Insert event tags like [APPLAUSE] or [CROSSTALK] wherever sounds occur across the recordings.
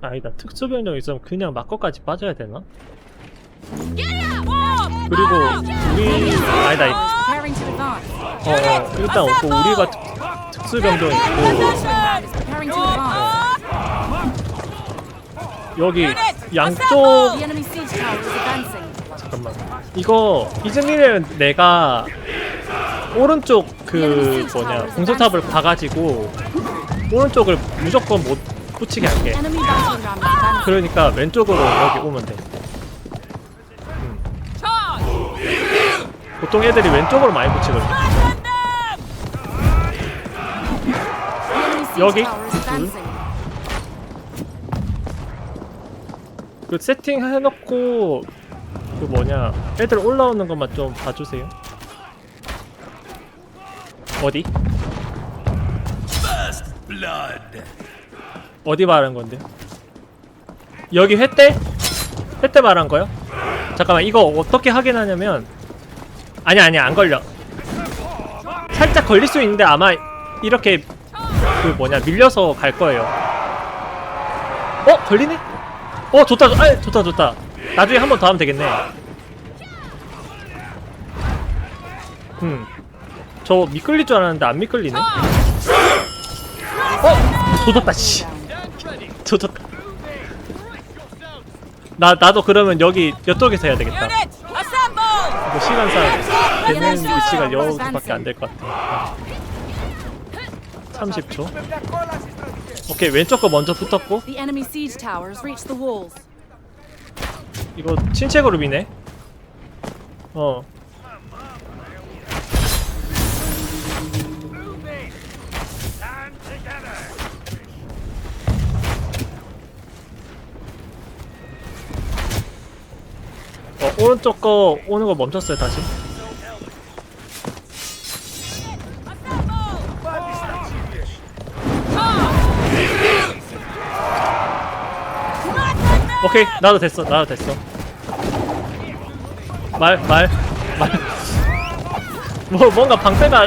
아니다 특수 변경 있으면 그냥 막거까지 빠져야 되나? 그리고 우리 아니다. 어, 어 일단 없고 우리가 특, 특수 변경 있고 advance. 여기 양쪽. 잠깐만 이거 이즈미르는 내가 오른쪽 그 뭐냐 공소탑을 봐가지고 오른쪽을 무조건 못 붙이게 할게. 그러니까 왼쪽으로 여기 오면 돼 음. 보통 애들이 왼쪽으로 많이 붙이거든 The enemy siege 여기? advancing. 그 세팅 해놓고 그 뭐냐 애들 올라오는 것만 좀 봐주세요 어디? 어디 말한 건데? 여기 회대? 회대 말한 거요? 잠깐만 이거 어떻게 확인하냐면 아니 아니 안 걸려 살짝 걸릴 수 있는데 아마 이렇게 그 뭐냐 밀려서 갈 거예요 어? 걸리네? 어 좋다 아 좋다 좋다 나중에 한 번 더 하면 되겠네 음저 미끌릴 줄 알았는데 안 미끌리네 어? 조졌다 씨 조졌다 나 나도 그러면 여기 이쪽에서 해야 되겠다. 이거 시간상 되는 위치가 여기밖에 안 될 것 같아. 30초. 오케이 왼쪽 거 먼저 붙었고. The enemy siege tower has reached the walls. 이거 신체 그룹이네. 어. 오른쪽 거 오는 거 멈췄어요, 다시. 오케이, 나도 됐어, 나도 됐어. 말, 말, 말. 뭐, 뭔가 방패가,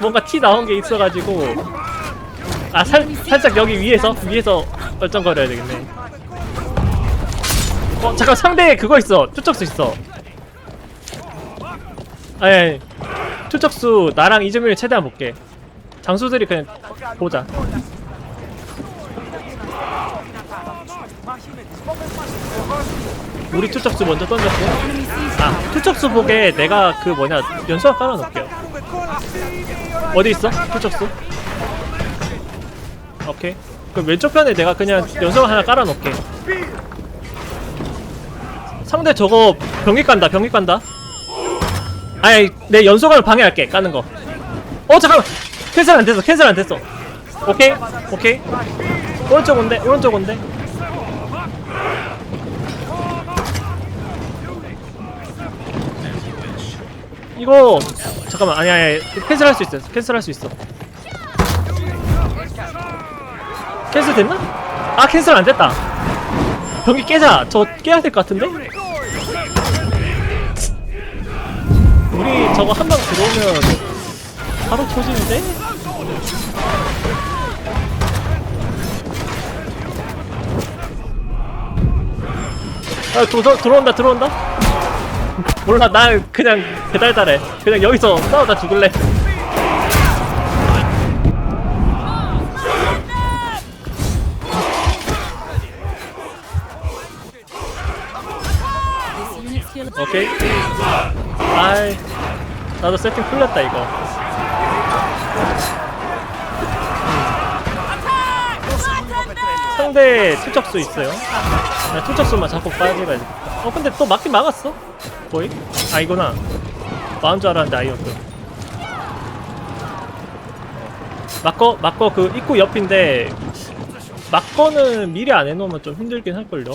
뭔가 티 나온 게 있어가지고. 아, 살, 살짝 여기 위에서, 위에서 얼쩡거려야 되겠네. 어, 잠깐, 상대에 그거 있어. 투척수 있어. 아니. 투척수, 나랑 이즈밀 최대한 볼게. 장수들이 그냥 보자. 우리 투척수 먼저 던졌고. 아. 투척수 보게 내가 그 뭐냐 연수가 깔아놓을게요. 어디 있어? 투척수? 오케이. 그 왼쪽 편에 내가 그냥 연수가 하나 깔아놓을게. 상대 저거 병기 간다, 병기 간다. 아니, 내 연소관을 방해할게, 까는 거. 어, 잠깐만! 캔슬 안 됐어, 캔슬 안 됐어. 오케이, 오케이. 오른쪽 온대, 오른쪽 온대. 이거 잠깐만 아니 아니 캔슬 할 수 있어 캔슬 할 수 있어 캔슬 됐나? 아 캔슬 안 됐다 병기 깨자 저 깨야 될 것 같은데? 우리 저거 한 방 들어오면 바로 터지는데? 아 도, 도, 들어온다 들어온다 몰라 난 그냥 배달달해 그냥 여기서 싸우다 죽을래. 오케이 아이 나도 세팅 풀렸다 이거. 상대 투척수 있어요? 나 투척수만 자꾸 빠지가 어 근데 또 막긴 막았어? 거의? 아 이거나. 마음 줄 알았는데 아이었군 막거 막거 그 입구 옆인데 막거는 미리 안 해놓으면 좀 힘들긴 할걸요?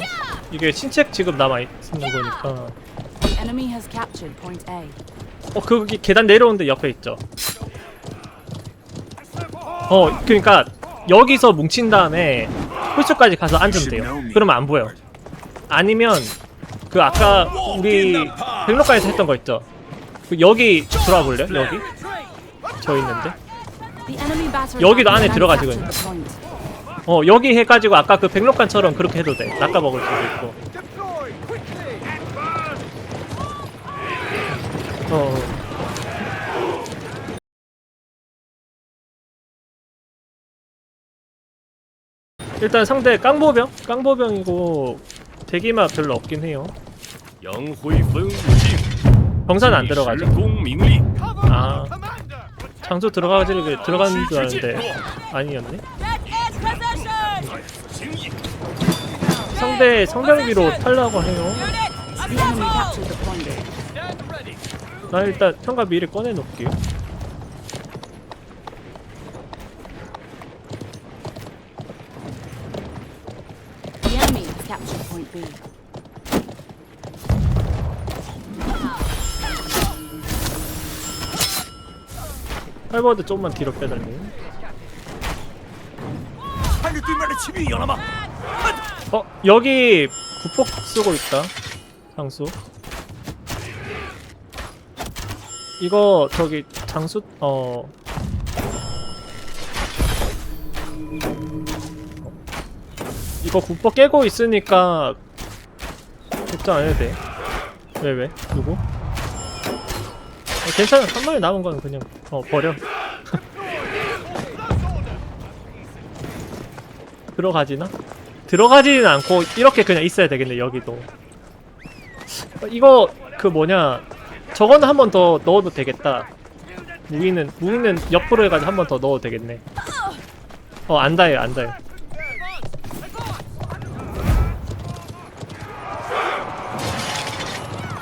이게 신책 지금 남아있는 거니까 어 거기 계단 내려오는데 옆에 있죠. 어 그러니까 여기서 뭉친 다음에 홀수까지 가서 앉으면 돼요. 그러면 안 보여. 아니면 그 아까 우리 백록관에서 했던 거 있죠? 그 여기 들어와 볼래요? 여기? 저 있는데? 여기도 안에 point. 어 여기 해가지고 아까 그 백록관처럼 그렇게 해도 돼. 낚아 먹을 수도 있고 어 일단 상대 깡보병 깡보병이고 대기마 별로 없긴 해요 杨辉分五境， 병사는 안 들어가죠 公明令， Cover Ah. our commander. 장소 들어가지를 들어가는 줄 알았는데 아니었네此心意。 상대 성병기로 탈라고 해요 The enemy 나 일단 청가 미리 꺼내놓을게요. 할버드 조금만 뒤로 빼달래 어 여기 구폭 쓰고 있다. 상수. 이거 저기 장수 어 이거 국보 깨고 있으니까 걱정 안 해도 돼 왜 왜? 누구? 어, 괜찮아 한 마리 남은 건 그냥 어 버려 [LAUGHS] 들어가지나? 들어가지는 않고 이렇게 그냥 있어야 되겠네 여기도 어, 이거 그 뭐냐 저거는 한 번 더 넣어도 되겠다 무기는 무기는 옆으로 해가지고 한 번 더 넣어도 되겠네 어 안다요 안다요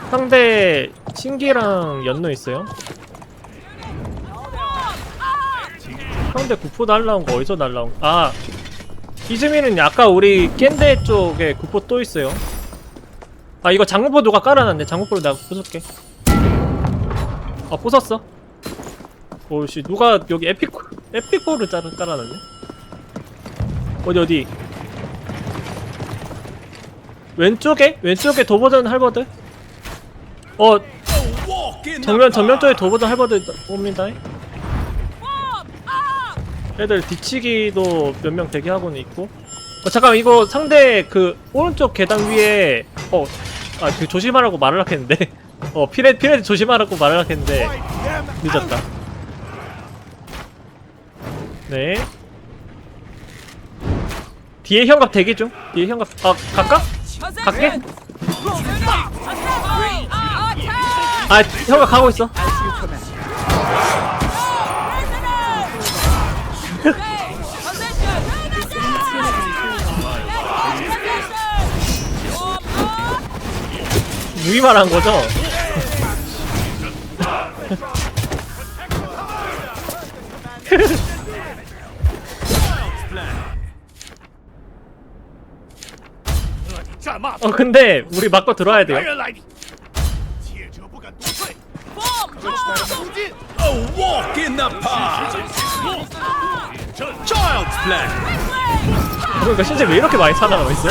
상대 신기랑 연노 있어요 상대 구포 날라온 거 어디서 날라온 거? 아 이즈미는 아까 우리 깬데 쪽에 구포 또 있어요. 아 이거 장무포 누가 깔아놨네. 장무포를 내가 부술게. 아 부쉈어. 오씨 누가 여기 에픽 에픽포를 깔 깔아놨네. 어디 어디? 왼쪽에 왼쪽에 도보전 할버드. 어 정면 정면 쪽에 도보전 할버드 옵니다. 애들 뒤치기도 몇 명 대기하고는 있고 어, 잠깐 이거 상대 그 오른쪽 계단 위에 어아그 조심하라고 말을 하겠는데 [LAUGHS] 어 피레 피레 조심하라고 말을 them 늦었다 네 뒤에 현갑 대기 중 뒤에 현갑 아 갈까? 갈게? 아 현갑 가고 있어 [LAUGHS] 무기 말한 거죠? 어 근데 우리 막고 들어와야 돼요. 그러니까 신제 왜 이렇게 많이 찾아가고 있어?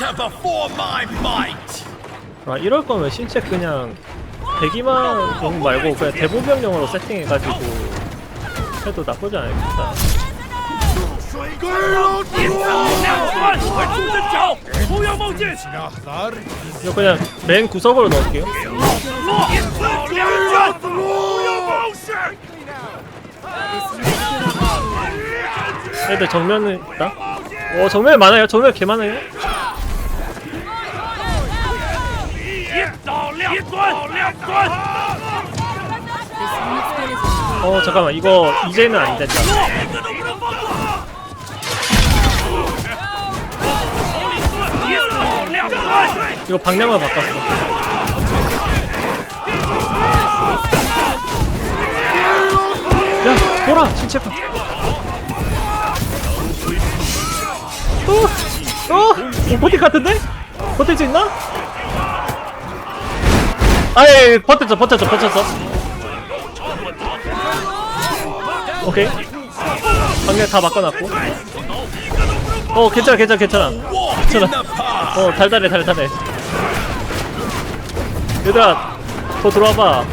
Shatter before my might. 아 이럴 거면 신체 그냥 대기만 용 말고 그냥 대보병용으로 세팅해가지고 해도 나쁘지 않겠다. 이거 그냥 맨 구석으로 넣을게요. 애들 정면에 있다. 어, 오 정면에 많아요. 정면에 개 많아요. 어 잠깐만 이거 이제는 안 된다. 이거 방향만 바꿨어 야 돌아 신체파 어? 어? 어? 버틸 같은데? 버틸 수 있나? 아예 버텼어 버텼어 버텼어. 오케이. 방금 다 바꿔놨고. 어 괜찮아 괜찮아 괜찮아. park. 어 달달해 달달해. 얘들아 더 들어와봐.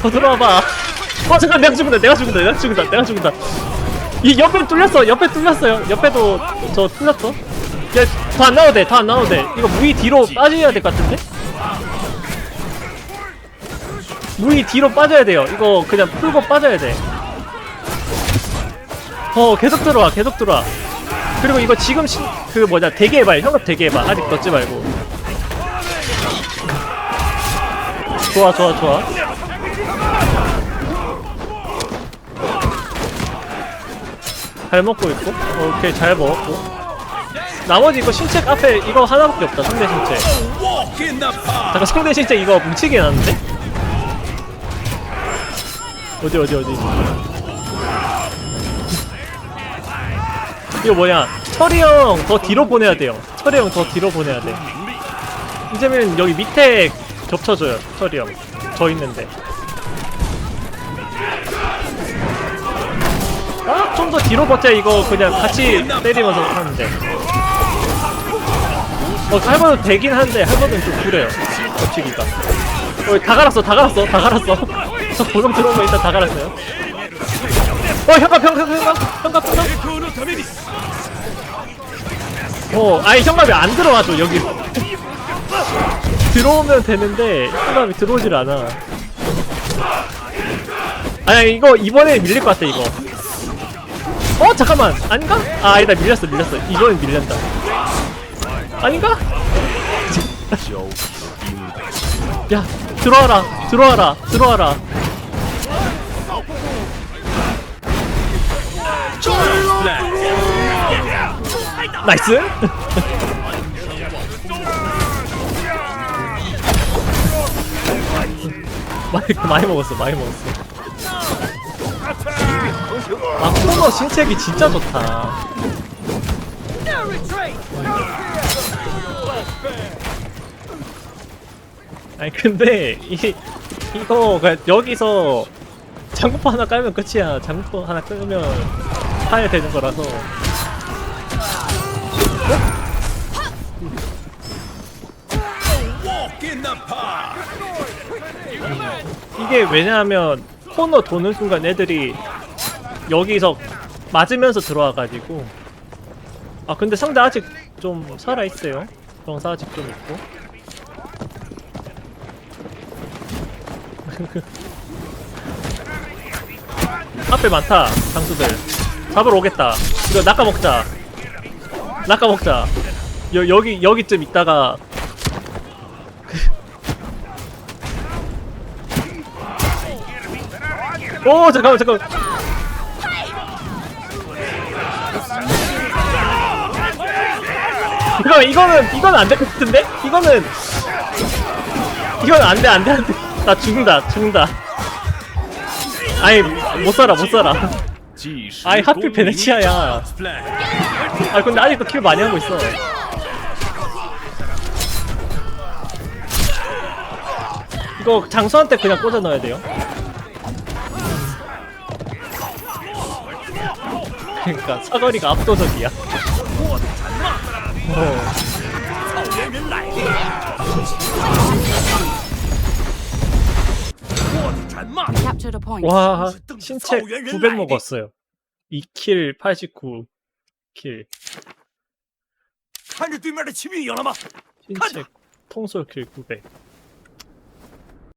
더 들어와봐. 어 잠깐 내가 죽는다 내가 죽는다 내가 죽는다 내가 죽는다. 이 옆에 뚫렸어 옆에 뚫렸어요 옆에도 저 뚫렸어. 야더 안 나와도 돼더 안 돼. 이거 무이 뒤로 빠져야 될 것 같은데 무이 뒤로 빠져야 돼요. 이거 그냥 풀고 빠져야 돼어 계속 들어와 계속 들어와. 그리고 이거 지금 신, 그 뭐냐 대기해봐 현갑 대기해봐. 아직 넣지 말고. 좋아 좋아 좋아. 잘 먹고 있고. 오케이 잘 먹었고. 나머지 이거 신체 앞에 이거 하나밖에 없다. 상대 신체. 잠깐 상대 신체 이거 뭉치게 해놨는데? 어디 어디 어디? 이거 뭐냐? 철이 형 더 뒤로 보내야 돼요. 철이 형 더 뒤로 보내야 돼. 이제는 여기 밑에 겹쳐줘요 철이 형저 있는데. 아, 좀 더 뒤로 버텨. 이거 그냥 같이 때리면서 하는데 어 할머니 되긴 한데 할머니는 좀 그래요. 겹치기가. 어, 다 갈았어 다 갈았어 다 갈았어 보병 들어온 거 일단 다 갈았어요. 어, 현갑, 현갑, 현갑, 현갑, 현갑. 어, 아니, 현갑이 안 들어와줘, 여기. 들어오면 되는데, 현갑이 들어오질 않아. 아니, 이거 이번에 밀릴 것 같아, 이거. 어, 잠깐만. 아닌가? 아, 아니다, 밀렸어, 밀렸어. 이번엔 밀렸다. 아닌가? 야 들어와라 들어와라 들어와라. 나이스. [LAUGHS] 많이 많이 먹었어 많이 먹었어. 아 코너 신책이 진짜 좋다 아니 근데 이 이거 여기서 장구포 하나 깔면 끝이야. 장구포 하나 끌면 파야 되는 거라서. 이게 왜냐하면 코너 도는 순간 애들이 여기서 맞으면서 들어와가지고. 아 근데 상대 아직 좀 살아있어요. 병사 아직 좀 있고 앞에 많다 장수들. 잡으러 오겠다. 이거 낚아먹자. 낚아먹자. 여, 여기 여기쯤 있다가. [LAUGHS] 오 잠깐만 잠깐만. 잠깐만 이거는 이거는 안될 것 같은데? 이거는. 이건 안돼 안돼 안돼 나 죽는다 죽는다. 아니 못 살아 못 살아. 아이 하필 베네치아야. 아 근데 아직도 킬 많이 하고 있어. 이거 장수한테 그냥 꽂아 넣어야 돼요. 그러니까 사거리가 압도적이야. 어. 와 신체 900 먹었어요. 2킬 89 킬. 신체 통솔 킬 900.